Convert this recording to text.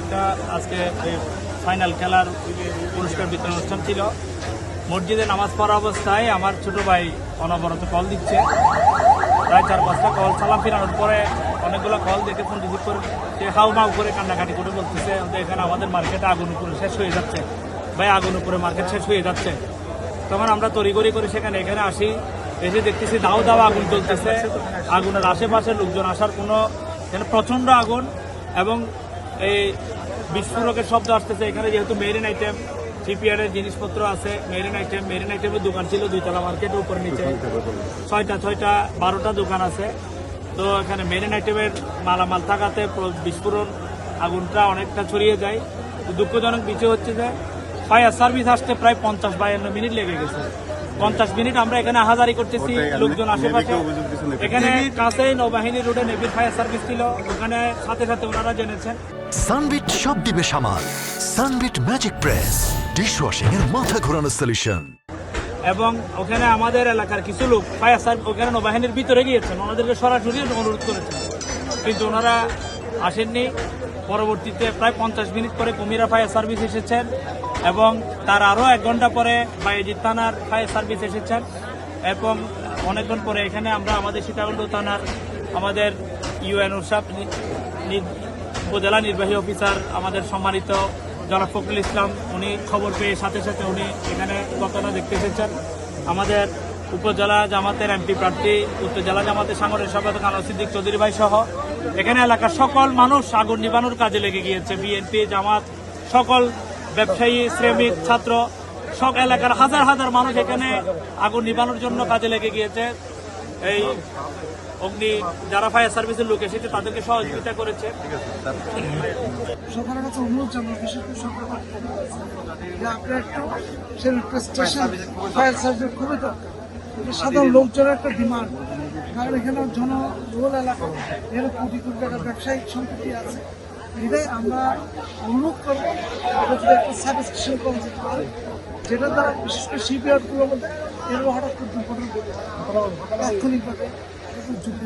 একটা, আজকে ফাইনাল খেলার পুরস্কার বিতরণ অনুষ্ঠান ছিল। মসজিদে নামাজ পড়া অবস্থায় আমার ছোট ভাই অনবরত কল দিচ্ছে। প্রায় চার পাঁচটা কল সালাম ফিরানোর পরে অনেকগুলো কল দেখে ফোন রিসিভ করে সে হাউ মাউ করে কান্নাকাটি করে বলতেছে এখানে আমাদের মার্কেটে আগুন উপরে শেষ হয়ে যাচ্ছে। ভাই, আগুন উপরে মার্কেট শেষ হয়ে যাচ্ছে। তখন আমরা তড়িগড়ি করে সেখানে এখানে আসি, এসে দেখতেছি দাও দাও আগুন চলতেছে আগুনের আশেপাশে লোকজন আসার কোনো, এখানে প্রচণ্ড আগুন এবং এই বিস্ফোরকের শব্দ আসতেছে। এখানে যেহেতু মেরিন আইটেম সিপিআর এর জিনিসপত্র আছে মেরিন আইটেম মেরিন আইটেমের দোকান ছিল দুইতলা মার্কেটের উপর নিচে। ছয়টা ছয়টা, বারোটা দোকান আছে। তো এখানে মেরিন আইটেমের মালামাল থাকাতে বিস্ফোরণ আগুনটা অনেকটা ছড়িয়ে যায়। দুঃখজনক বিষয় হচ্ছে যে ফায়ার সার্ভিস আসতে প্রায় পঞ্চাশ বায়ান্ন মিনিট লেগে গেছে। পঞ্চাশ মিনিট আমরা এখানে হাজারি করতেছি লোকজন আশেপাশে। এখানে কাছে নৌবাহিনী রোডে নেভির ফায়ার সার্ভিস ছিল ওখানে সাথে সাথে ওনারা জেনেছেন। সানবিট সব দিবে সামাল। সানবিট ম্যাজিক প্রেস ডিশওয়াশিং এর মাথা ঘোরানো সলিউশন এবং ওখানে আমাদের এলাকার কিছু লোক ফায়ার সার্ভিস ওখানে নৌবাহিনীর ভিতরে গিয়েছেন ওনাদেরকে সরাসরি অনুরোধ করেছেন। কিন্তু ওনারা আসেননি। পরবর্তীতে প্রায় পঞ্চাশ মিনিট পরে কুমিরা ফায়ার সার্ভিস এসেছেন। এবং তার আরও এক ঘণ্টা পরে বাইজিৎ থানার ফায়ার সার্ভিস এসেছেন এবং অনেকক্ষণ পরে এখানে আমরা আমাদের সীতাকুণ্ড থানার আমাদের ইউএন উৎসব উপজেলা নির্বাহী অফিসার, আমাদের সম্মানিত জনাব ফখরুল ইসলাম, উনি খবর পেয়ে সাথে সাথে উনি এখানে ঘটনা দেখতে এসেছেন। আমাদের উপজেলা জামাতের এমপি প্রার্থী উত্তর জেলা জামাতের সাংগঠনিক সম্পাদক আনোয়ার সিদ্দিক চৌধুরী ভাই সহ এখানে এলাকার সকল মানুষ আগুন নিবানোর কাজে লেগে গিয়েছে। বিএনপি, জামাত, সকল ব্যবসায়ী, শ্রমিক, ছাত্র, সব এলাকার হাজার হাজার মানুষ এখানে আগুন নিবানোর জন্য কাজে লেগে গিয়েছে। এই অগ্নি যারা ফায়ার সার্ভিসের লোক এসেছে, তাদেরকে সহযোগিতা করেছে। সাধারণ লোকজনের একটা ডিমান্ড কারণ এখানে জনবহুল এলাকা, এখানে কোটি কোটি টাকার ব্যবসায়িক সম্পত্তি আছে। এটাই আমরা অনুরোধ করব এটা যদি একটা সাব করা যেতে পারে, যেটা দ্বারা বিশেষ করে শিপইয়ার্ডগুলোর মধ্যে এরকম হঠাৎ করে দুর্ঘটনা ঘটে তাৎক্ষণিকভাবে ঝুঁকি